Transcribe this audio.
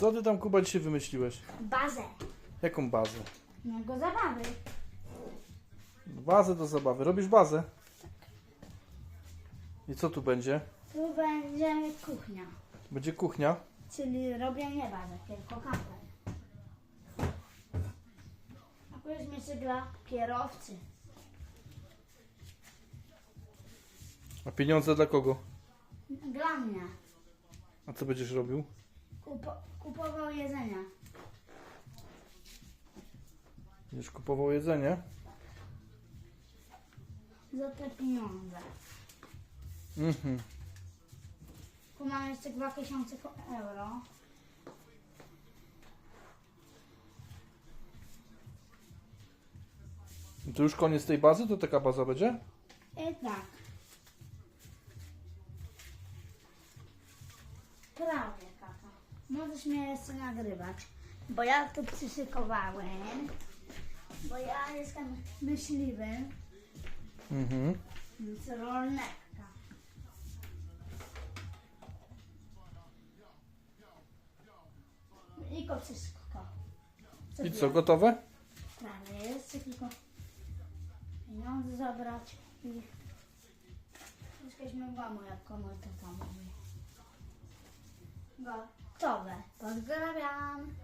Co ty tam, Kuba, dzisiaj wymyśliłeś? Bazę. Jaką bazę? Na go zabawy. Bazę do zabawy. Robisz bazę? I co tu będzie? Tu będzie kuchnia. Będzie kuchnia. Czyli robię nie bazę, tylko kamper. A jest miejsce dla kierowcy. A pieniądze dla kogo? Dla mnie. A co będziesz robił? Kupo, kupował jedzenia. Będziesz kupował jedzenie? Za te pieniądze. Mhm. Tu mam jeszcze 2000 euro. To już koniec tej bazy? To taka baza będzie? I tak. Prawie. Możesz mnie jeszcze nagrywać. Bo ja tu przyszykowałem. Bo ja jestem myśliwym Mhm. z rolneka. I ko wszystko. I co, gotowe? Prawie jest, tylko pieniądze zabrać i Jesteśmy w domu, jak komuś to tam mówi. Gotowe. Pozdrawiam.